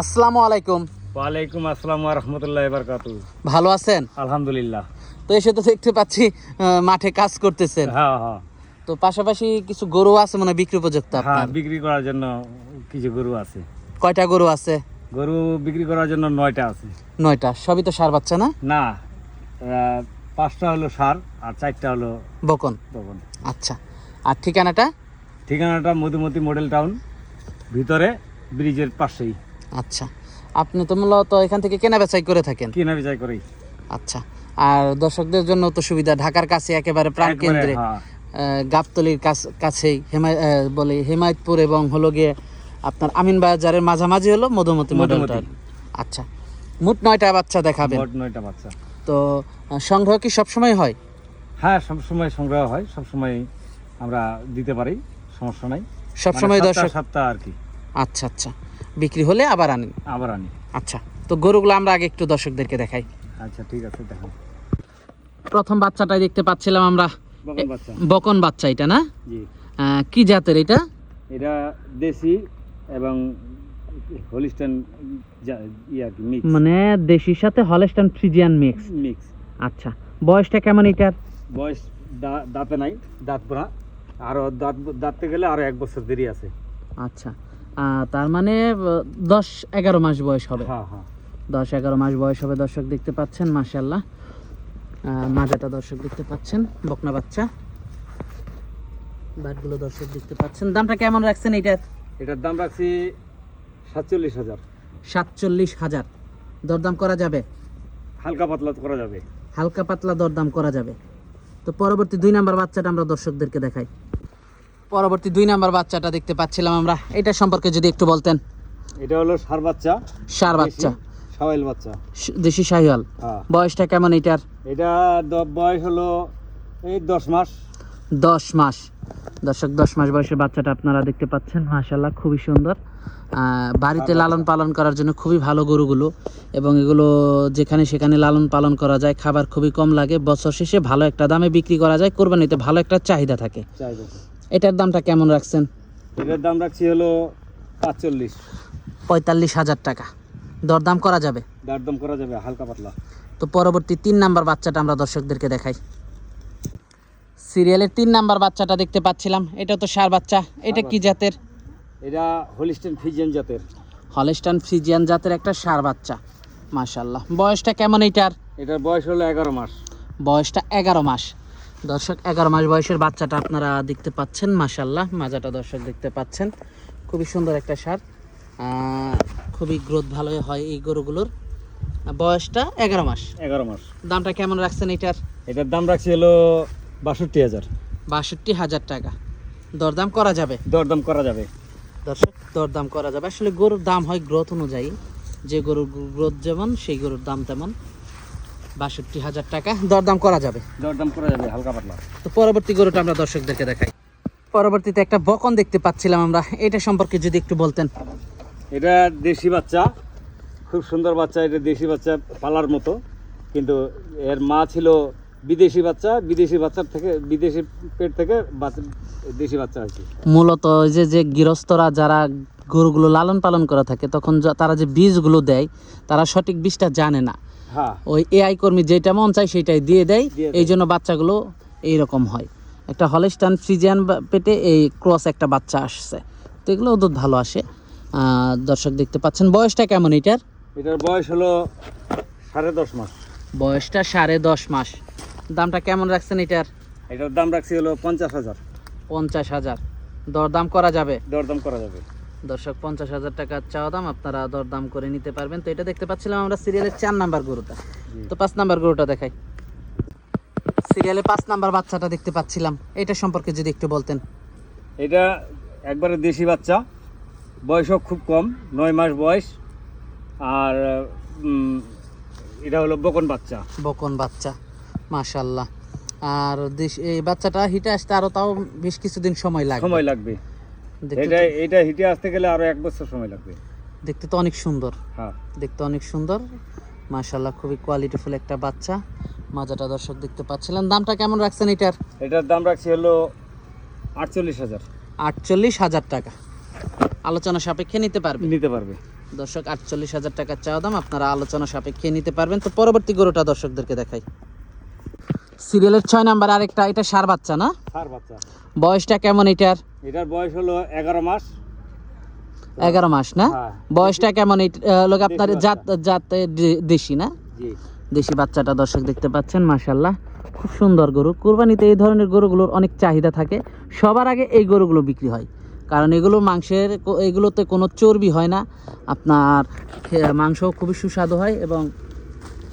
আসসালামু আলাইকুম। ওয়ালাইকুম আসসালাম রহমতুল্লাহ বারকাত ভালো আছেন? আলহামদুলিল্লাহ। তো এসে তো দেখতে পাচ্ছি মাঠে কাজ করতেছেন। হ্যাঁ হ্যাঁ। তো পাশাপাশি কিছু গরু আছে মানে বিক্রি উপযুক্ত হ্যাঁ বিক্রি করার জন্য কিছু গরু আছে। কয়টা গরু আছে? গরু বিক্রি করার জন্য নয়টা আছে। নয়টা। সবই তো সার বাচ্চা না? না পাঁচটা হলো সার আর চারটা হলো বকন। তখন আচ্ছা। আর ঠিকানাটা? ঠিকানাটা মধুমতি মডেল টাউন ভিতরে ব্রিজের পাশেই। আচ্ছা। আপনি তো মূলত এখান থেকে কেনা বেচাই করে থাকেন। কিনা বিচাই করেই আচ্ছা। আর দর্শকদের জন্য তো সুবিধা ঢাকার কাছে একেবারে প্রাণ কেন্দ্রে। হ্যাঁ। গাবতলির কাছ- কাছেই হেমায় বলে হেমায়তপুর এবং হলো গিয়ে আপনার আমিন বাজারের মাঝামাঝি হলো মধুমতি। মডেলটা আচ্ছা। মোট নয়টা বাচ্চা দেখাবেন। মোট নয়টা বাচ্চা। তো সংগ্রহ কি সবসময় হয়? হ্যাঁ সবসময় সংগ্রহ হয় সবসময় আমরা দিতে পারি সমস্যা নাই। সবসময় মানে দর্শক সপ্তাহ সপ্তাহ আর কি। আচ্ছা আচ্ছা। বিক্রি হলে আবার আনেন আবার আনি। আচ্ছা তো গরুগুলো আমরা আগে একটু দর্শকদেরকে দেখাই। আচ্ছা ঠিক আছে দেখুন। প্রথম বাচ্চাটাই দেখতে পাচ্ছিলাম আমরা। বকন বাচ্চা। এটা না? কি জাতের এটা? এটা দেশি এবং হলিস্টান ইয়ে আর কি মিক্স। মানে দেশির সাথে হলেস্টান ফ্রিজিয়ান মিক্স। মিক্স। আচ্ছা বয়সটা কেমন এটার? বয়স দাঁতে নাই দাঁত পোড়া আরও দাঁত দাঁততে গেলে আরও এক বছর দেরি আছে। আচ্ছা তার মানে দশ এগারো মাস বয়স হবে। হ্যাঁ হ্যাঁ। দশ এগারো মাস বয়স হবে দর্শক দেখতে পাচ্ছেন মাশাল্লাহ মাজাটা দর্শক দেখতে পাচ্ছেন বকনা বাচ্চা। বাটগুলো দর্শক দেখতে পাচ্ছেন। দামটা কেমন রাখছেন এটার এটার দাম রাখছি সাতচল্লিশ হাজার। সাতচল্লিশ হাজার। দরদাম করা যাবে? হালকা পাতলা করা যাবে। হালকা পাতলা দরদাম করা যাবে। তো পরবর্তী দুই নাম্বার বাচ্চাটা আমরা দর্শকদেরকে দেখাই। পরবর্তী দুই নাম্বার বাচ্চাটা দেখতে পাচ্ছিলাম আমরা। এটা সম্পর্কে যদি একটু বলতেন। এটা হলো সার বাচ্চা। সার বাচ্চা। সাওয়াইল বাচ্চা। দেশি শাহিওয়াল হ্যাঁ। বয়সটা কেমন এটার? এটা বয়স হলো এই দশ মাস। দশ মাস। দর্শক দশ মাস বয়সের বাচ্চাটা আপনারা দেখতে পাচ্ছেন। মাশাল্লাহ খুবই সুন্দর। আহ, বাড়িতে লালন পালন করার জন্য খুবই ভালো গরুগুলো এবং এগুলো যেখানে সেখানে লালন পালন করা যায় খাবার খুবই কম লাগে। বছর শেষে ভালো একটা দামে বিক্রি করা যায় কোরবানিতে ভালো একটা চাহিদা থাকে। এটার দামটা কেমন রাখছেন? এটার দাম রাখছি হলো পাঁচচল্লিশ। পঁয়তাল্লিশ হাজার টাকা। দরদাম করা যাবে? দরদাম করা যাবে হালকা পাতলা। তো পরবর্তী তিন নাম্বার বাচ্চাটা আমরা দর্শকদেরকে দেখাই। সিরিয়ালের তিন নাম্বার বাচ্চাটা দেখতে পাচ্ছিলাম। এটা তো সার বাচ্চা। এটা কি জাতের? এটা হলিস্টেন ফিজিয়ান জাতের। হলেস্টান ফ্রিজিয়ান জাতের একটা সার বাচ্চা। মাশাল্লাহ বয়সটা কেমন এইটার? এটার বয়স হলো এগারো মাস। বয়সটা এগারো মাস। দর্শক এগারো মাস বয়সের বাচ্চাটা আপনারা দেখতে পাচ্ছেন মাশাল্লাহ মাজাটা দর্শক দেখতে পাচ্ছেন। খুবই সুন্দর একটা সার। খুবই গ্রোথ ভালো হয় এই গরুগুলোর। বয়সটা এগারো মাস। এগারো মাস। দামটা কেমন রাখছেন এটার? এটার দাম রাখছি হলো বাষট্টি হাজার। বাষট্টি হাজার টাকা। দরদাম করা যাবে? দরদাম করা যাবে। দর্শক দরদাম করা যাবে। আসলে গরুর দাম হয় গ্রোথ অনুযায়ী। যে গরুর গ্রোথ যেমন সেই গরুর দাম তেমন। বাষট্টি হাজার টাকা। দরদাম করা যাবে। দরদাম করা যাবে হালকা পাতলা। তো পরবর্তী গরুটা আমরা দর্শকদেরকে দেখাই। পরবর্তীতে একটা বকন দেখতে পাচ্ছিলাম আমরা। এটা সম্পর্কে যদি একটু বলতেন। এটা দেশি বাচ্চা। খুব সুন্দর বাচ্চা এটা দেশি বাচ্চা পালার মতো। কিন্তু এর মা ছিল বিদেশি বাচ্চা। বিদেশি বাচ্চার থেকে বিদেশি পেট থেকে দেশি বাচ্চা হয়েছে। মূলত ওই যে যে গৃহস্থরা যারা গরুগুলো লালন পালন করে থাকে তখন তারা যে বীজগুলো দেয় তারা সঠিক বীজটা জানে না। ওই এআই কর্মী যেটা মন চায় সেটাই দিয়ে দেয়। এই জন্য বাচ্চাগুলো এইরকম হয়। একটা হলেস্টান ফ্রিজিয়ান পেটে এই ক্রস একটা বাচ্চা আসছে। তো এগুলো দুধ ভালো আসে। দর্শক দেখতে পাচ্ছেন বয়সটা কেমন এটার? এটার বয়স হলো সাড়ে দশ মাস। বয়সটা সাড়ে দশ মাস। দামটা কেমন রাখছেন এটার? এটার দাম রাখছি হলো পঞ্চাশ হাজার। পঞ্চাশ হাজার। দরদাম করা যাবে? দরদাম করা যাবে। দর্শক পঞ্চাশ হাজার টাকা চাওয়া দাম আপনারা দরদাম করে নিতে পারবেন। তো এটা দেখতে পাচ্ছিলাম আমরা সিরিয়ালের চার নাম্বার গরুটা। তো পাঁচ নাম্বার গরুটা দেখাই। সিরিয়ালে পাঁচ নাম্বার বাচ্চাটা দেখতে পাচ্ছিলাম। এটা সম্পর্কে যদি একটু বলতেন। এটা একবারে দেশি বাচ্চা। বয়সও খুব কম নয় মাস বয়স। আর এটা হলো বকন বাচ্চা। বকন বাচ্চা মাশাল্লাহ আর এই বাচ্চাটা হিটে আসতে আরও তাও বেশ কিছুদিন সময় লাগবে। সময় লাগবে। এটা এটা হিটে আসতে গেলে আরও এক বছর সময় লাগবে। দেখতে তো অনেক সুন্দর। হ্যাঁ। দেখতে অনেক সুন্দর। মাশাল্লাহ খুবই কোয়ালিটিফুল একটা বাচ্চা। মাজাটা দর্শক দেখতে পাচ্ছিলেন। দামটা কেমন রাখছেন এটার? এটার দাম রাখছি হলো আটচল্লিশ হাজার। আটচল্লিশ হাজার টাকা। আলোচনা সাপেক্ষে নিতে পারবে? নিতে পারবে। দর্শক আটচল্লিশ হাজার টাকার চাওয়া দাম। আপনারা আলোচনা সাপেক্ষে নিতে পারবেন। তো পরবর্তী গরুটা দর্শকদেরকে দেখাই। সিরিয়ালের ছয় নাম্বার আরেকটা এটা সার বাচ্চা না? সার বাচ্চা। বয়সটা কেমন এটার? এটার বয়স হলো এগারো মাস। এগারো মাস না? হ্যাঁ। বয়সটা কেমন লোক আপনার জাত জাত দেশি না? জি। দেশি বাচ্চাটা দর্শক দেখতে পাচ্ছেন মাশাল্লাহ খুব সুন্দর গরু। কুরবানিতে এই ধরনের গরুগুলোর অনেক চাহিদা থাকে। সবার আগে এই গরুগুলো বিক্রি হয়। কারণ এগুলো মাংসের এগুলোতে কোনো চর্বি হয় না। আপনার মাংস খুবই সুস্বাদু হয় এবং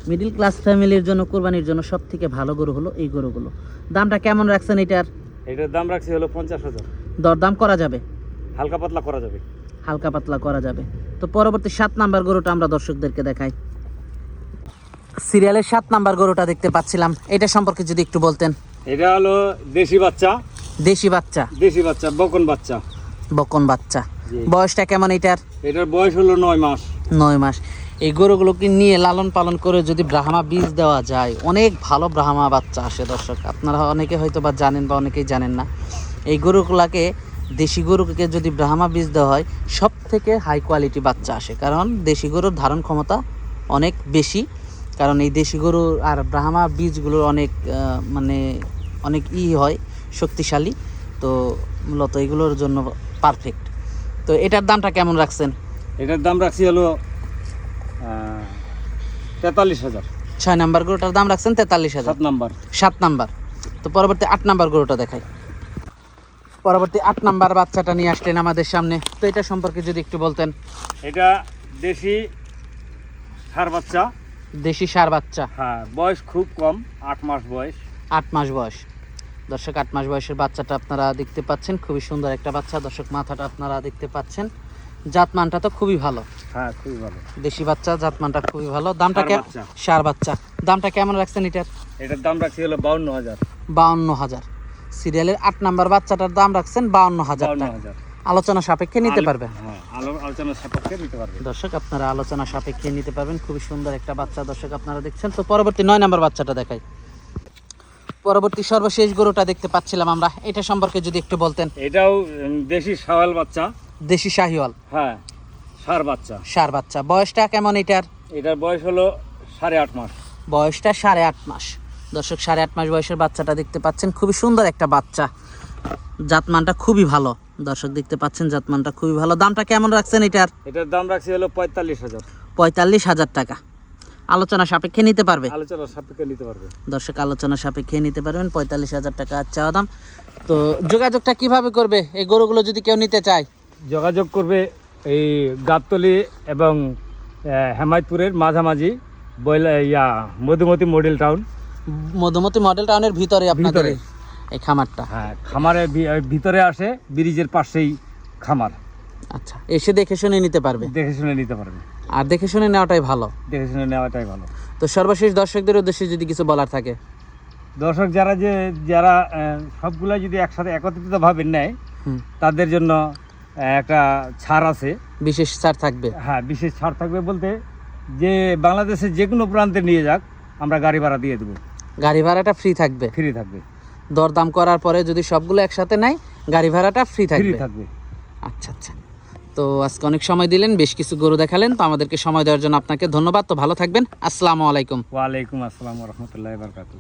মিডিল ক্লাস ফ্যামিলির জন্য কোরবানির জন্য সব থেকে ভালো গরু হলো এই গরুগুলো। দামটা কেমন রাখছেন এটার? এটার দাম রাখছি হলো পঞ্চাশ হাজার। দরদাম করা যাবে? হালকা পাতলা করা যাবে। হালকা পাতলা করা যাবে। তো পরবর্তী সাত নাম্বার গরুটা আমরা দর্শকদেরকে দেখাই। সিরিয়ালের সাত নাম্বার গরুটা দেখতে পাচ্ছিলাম। এটা সম্পর্কে যদি একটু বলতেন। এটা হলো দেশি বাচ্চা। দেশি বাচ্চা? দেশি বাচ্চা বকন বাচ্চা। বকন বাচ্চা। বয়সটা কেমন এটার? এটার বয়স হলো নয় মাস। নয় মাস। এই গরুগুলোকে নিয়ে লালন পালন করে যদি ব্রাহ্মা বীজ দেওয়া যায়, অনেক ভালো ব্রাহ্মা বাচ্চা আসে দর্শক। আপনারা অনেকে হয়তো বা জানেন বা অনেকেই জানেন না। এই গরুগুলাকে, দেশি গরুকে যদি ব্রাহ্মা বীজ দেওয়া হয় সব থেকে হাই কোয়ালিটি বাচ্চা আসে। কারণ দেশি গরুর ধারণ ক্ষমতা অনেক বেশি। কারণ এই দেশি গরু আর ব্রাহ্মা বীজগুলোর অনেক মানে অনেক ই হয়, শক্তিশালী। তো মূলত এগুলোর জন্য পারফেক্ট তো এটার দামটা কেমন রাখছেন? এটার দাম রাখছি হলো তেতাল্লিশ হাজার। ছয় নাম্বার গরুটার দাম রাখছেন তেতাল্লিশ হাজার। সাত নাম্বার। সাত নাম্বার। তো পরবর্তী আট নাম্বার গরুটা দেখাই। পরবর্তী আট নাম্বার বাচ্চাটা নিয়ে আসলেন আমাদের সামনে। তো এটা সম্পর্কে যদি একটু বলতেন। এটা দেশি সার বাচ্চা। দেশি সার বাচ্চা। হ্যাঁ বয়স খুব কম আট মাস বয়স। আট মাস বয়স। দর্শক আট মাস বয়সের বাচ্চাটা আপনারা দেখতে পাচ্ছেন। খুবই সুন্দর একটা বাচ্চা। দর্শক মাথাটা আপনারা দেখতে পাচ্ছেন। জাতমানটা তো খুবই ভালো। হ্যাঁ খুবই ভালো। দেশি বাচ্চা জাতমানটা খুবই ভালো। দামটা কেমন সার বাচ্চা। দামটা কেমন রাখছেন এটার? এটার দাম রাখছি হলো বাউন্ন হাজার। বাউন্ন হাজার। সিরিয়ালের আট নাম্বার বাচ্চাটার দাম রাখছেন বাউন্ন হাজার টাকা। আলোচনা সাপেক্ষে নিতে পারবেন। হ্যাঁ আলোচনা সাপেক্ষে নিতে পারবে দর্শক আপনারা আলোচনা সাপেক্ষে নিতে পারবেন। খুবই সুন্দর একটা বাচ্চা দর্শক আপনারা দেখছেন। তো পরবর্তী নয় নাম্বার বাচ্চাটা দেখাই। পরবর্তী সর্বশেষ গরুটা দেখতে পাচ্ছিলাম আমরা। এটা সম্পর্কে যদি একটু বলতেন। এটাও দেশি সাওয়াল বাচ্চা। দেশি শাহিওয়াল। হ্যাঁ সার বাচ্চা। সার বাচ্চা। বয়সটা কেমন এটার? এটার বয়স হলো সাড়ে আট মাস। বয়সটা সাড়ে আট মাস। দর্শক সাড়ে আট মাস বয়সের বাচ্চাটা দেখতে পাচ্ছেন। খুবই সুন্দর একটা বাচ্চা। জাতমানটা খুবই ভালো। দর্শক দেখতে পাচ্ছেন জাতমানটা খুবই ভালো। দামটা কেমন রাখছেন এটার? এটার দাম রাখছি হলো পঁয়তাল্লিশ হাজার। পঁয়তাল্লিশ হাজার টাকা। আলোচনা সাপেক্ষে নিতে পারবে? আলোচনা সাপেক্ষে নিতে পারবে। দর্শক আলোচনা সাপেক্ষে নিতে পারবেন। পঁয়তাল্লিশ হাজার টাকা চাওয়া দাম। তো যোগাযোগটা কীভাবে করবে? এই গরুগুলো যদি কেউ নিতে চায়? যোগাযোগ করবে এই গাবতলি এবং হেমায়তপুরের মাঝামাঝি ইয়া Madhumati model town Madhumati model টাউনের ভিতরে আপনাদের ভিতরে। এই- খামারটা। হ্যাঁ খামারের ভিতরে আসে ব্রিজের পাশেই খামার। আচ্ছা এসে দেখে শুনে নিতে পারবে। দেখে শুনে নিতে পারবে। আর দেখে শুনে নেওয়াটাই ভালো। দেখে শুনে নেওয়াটাই ভালো। তো সর্বশেষ দর্শকদের উদ্দেশ্যে যদি কিছু বলার থাকে। দর্শক যারা যে যারা সবগুলা যদি একসাথে একত্রিতভাবে নেয় তাদের জন্য একটা ছাড় আছে। বিশেষ ছাড় থাকবে। হ্যাঁ বিশেষ ছাড় থাকবে বলতে যে বাংলাদেশের যে কোনো প্রান্তে নিয়ে যাক আমরা গাড়ি ভাড়া দিয়ে দেবো। গাড়ি ভাড়াটা ফ্রি থাকবে। ফ্রি থাকবে। দরদাম করার পরে যদি সবগুলো একসাথে নেয় গাড়ি ভাড়াটা ফ্রি ফ্রি থাকবে। থাকবে। আচ্ছা আচ্ছা। তো আজকে অনেক সময় দিলেন বেশ কিছু গরু দেখালেন তো আমাদেরকে সময় দেওয়ার জন্য আপনাকে ধন্যবাদ। তো ভালো থাকবেন। আসসালামু আলাইকুম। ওয়ালাইকুম আসসালাম রহমতুল্লাহ বারকাতুহ।